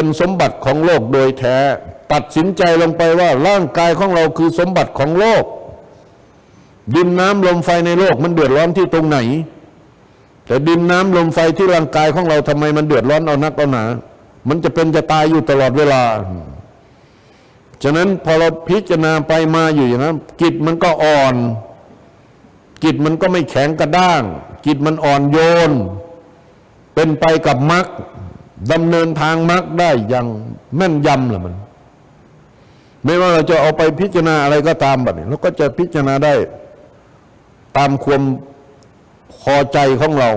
เป็นสมบัติของโลกโดยแท้ ตัดสินใจลงไปว่าร่างกายของเราคือสมบัติของโลก ดินน้ำลมไฟในโลกมันเดือดร้อนที่ตรงไหน แต่ดินน้ำลมไฟที่ร่างกายของเราทำไมมันเดือดร้อนเอานักเอาหนา มันจะเป็นจะตายอยู่ตลอดเวลา ฉะนั้นพอเราพิจารณาไปมาอยู่อย่างนั้นจิตมันก็อ่อน จิตมันก็ไม่แข็งกระด้าง จิตมันอ่อนโยน เป็นไปกับมรรค ดำเนินทางมรรคได้อย่างแม่นยำแหละมัน ไม่ว่าเราจะเอาไปพิจารณาอะไรก็ตามแบบนี้เราก็จะพิจารณาได้ตามความพอใจของเรา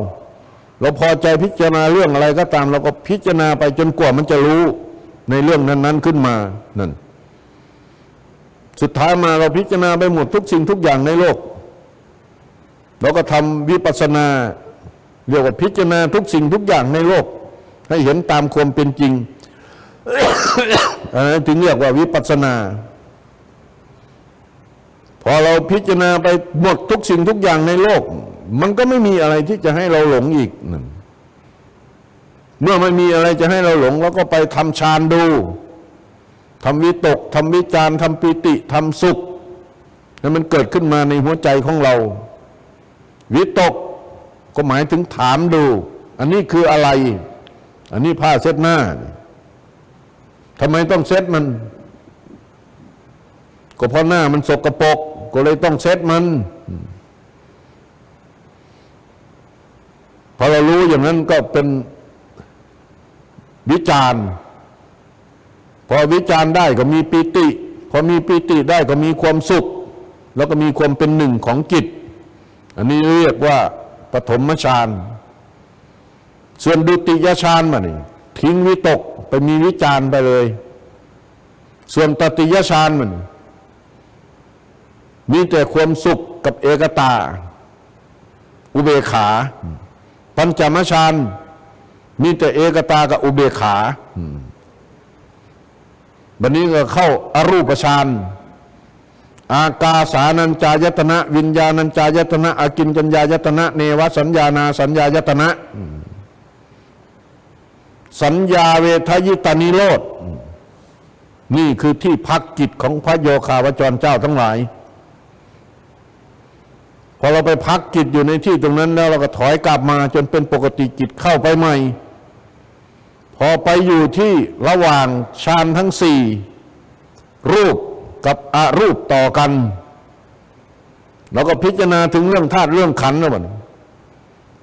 เราพอใจพิจารณาเรื่องอะไรก็ตาม เราก็พิจารณาไปจนกว่ามันจะรู้ในเรื่องนั้น ๆขึ้นมานั่นสุดท้ายมาเราพิจารณาไปหมดทุกสิ่งทุกอย่างในโลก เราก็ทำวิปัสสนาเรียกว่าพิจารณาทุกสิ่งทุกอย่างในโลก ให้เห็นตามความเป็นจริงอันนั้นถึงเรียกว่าวิปัสสนา พอเราพิจารณาไปหมดทุกสิ่งทุกอย่างในโลก มันก็ไม่มีอะไรที่จะให้เราหลงอีกนั่นเมื่อไม่มีอะไรจะให้เราหลงเราก็ไปทำฌานดูทำวิตกทำวิจารทำปิติทำสุขให้มันเกิดขึ้นมาในหัวใจของเรา วิตกก็หมายถึงถามดู อันนี้คืออะไร อันนี้ผ้าเช็ดหน้าทำไมต้องเช็ดมัน ก็เพราะหน้ามันสกปรกก็เลยต้องเช็ดมันพอเรารู้อย่างนั้นก็เป็นวิจารณ์พอวิจารณ์ได้ก็มีปิติ พอมีปิติได้ก็มีความสุข แล้วก็มีความเป็นหนึ่งของจิต อันนี้เรียกว่าปฐมฌาน ส่วนดุติยฌานมานี่ทิ้งวิตกไปมีวิจารไปเลย ส่วนตติยฌานมันมีแต่ความสุขกับเอกตา อุเบขา ปัญจมฌานมีแต่เอกตากับอุเบขาบันนี้ก็เข้าอารูปฌานอากาสานัญจายตนะ วิญญาณัญจายตนะ อากินจัญญายตนะ เนวสัญญานาสัญญายตนะ สัญญาเวทยิตานิโรธนี่คือที่พักจิตของพระโยคาวจรเจ้าทั้งหลาย พอเราไปพักจิตอยู่ในที่ตรงนั้นแล้วเราก็ถอยกลับมาจนเป็นปกติจิตเข้าไปใหม่ พอไปอยู่ที่ระหว่างฌานทั้งสี่ รูปกับอรูปต่อกันเราก็พิจารณาถึงเรื่องธาตุเรื่องขันธ์นะมัน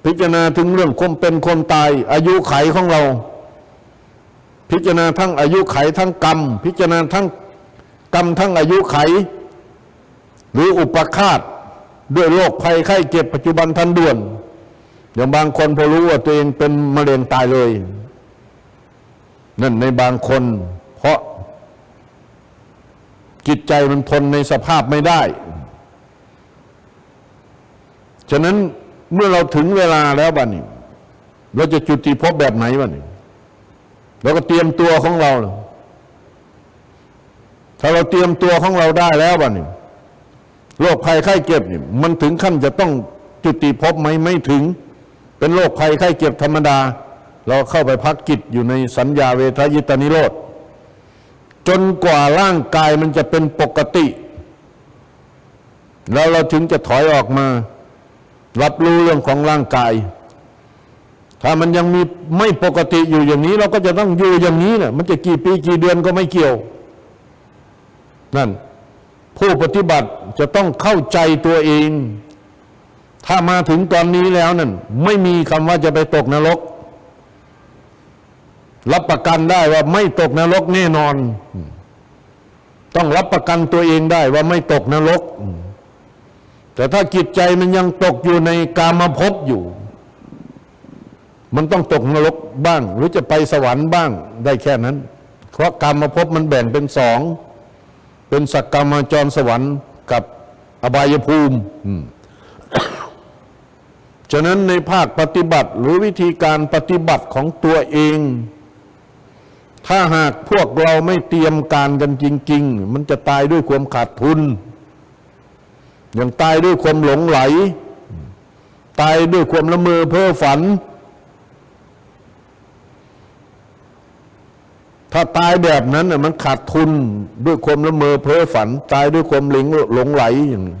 พิจารณาถึงเรื่องความเป็นคนตายอายุไขของเรา พิจารณาทั้งอายุไขทั้งกรรม พิจารณาทั้งกรรมทั้งอายุไข หรืออุปคาตด้วยโรคภัยไข้เจ็บปัจจุบันทันด่วน อย่างบางคนพอรู้ว่าตัวเองเป็นมะเร็งตายเลย นั่นในบางคน เพราะจิตใจมันทนในสภาพไม่ได้ ฉะนั้นเมื่อเราถึงเวลาแล้วบ้านี้เราจะจุติภพแบบไหนบ้านี้ เราก็เตรียมตัวของเรา ถ้าเราเตรียมตัวของเราได้แล้วบ้านี้โรคภัยไข้เจ็บนี่มันถึงขั้นจะต้องจุติภพไหมไม่ถึง เป็นโรคภัยไข้เจ็บธรรมดา เราเข้าไปพักกิจอยู่ในสัญญาเวทยิตานิโรธจนกว่าร่างกายมันจะเป็นปกติ แล้วเราถึงจะถอยออกมา รับรู้เรื่องของร่างกาย ถ้ามันยังมีไม่ปกติอยู่อย่างนี้ เราก็จะต้องอยู่อย่างนี้นะมันจะกี่ปีกี่เดือนก็ไม่เกี่ยว นั่น ผู้ปฏิบัติจะต้องเข้าใจตัวเอง ถ้ามาถึงตอนนี้แล้วนั่นไม่มีคำว่าจะไปตกนรก รับประกันได้ว่าไม่ตกนรกแน่นอน ต้องรับประกันตัวเองได้ว่าไม่ตกนรก แต่ถ้าจิตใจมันยังตกอยู่ในกามภพอยู่ มันต้องตกนรกบ้าง หรือจะไปสวรรค์บ้างได้แค่นั้น เพราะกามภพมันแบ่งเป็นสอง เป็นสักกรรมจรสวรรค์กับอบายภูมิฉะนั้นในภาคปฏิบัติหรือวิธีการปฏิบัติของตัวเอง ถ้าหากพวกเราไม่เตรียมการกันจริง ๆ มันจะตายด้วยความขาดทุน อย่างตายด้วยความหลงไหล ตายด้วยความละเมอเพ้อฝัน ถ้าตายแบบนั้นน่ะมันขาดทุนด้วยความละเมอเพ้อฝัน ตายด้วยความหลงหลงไหลอย่างนี้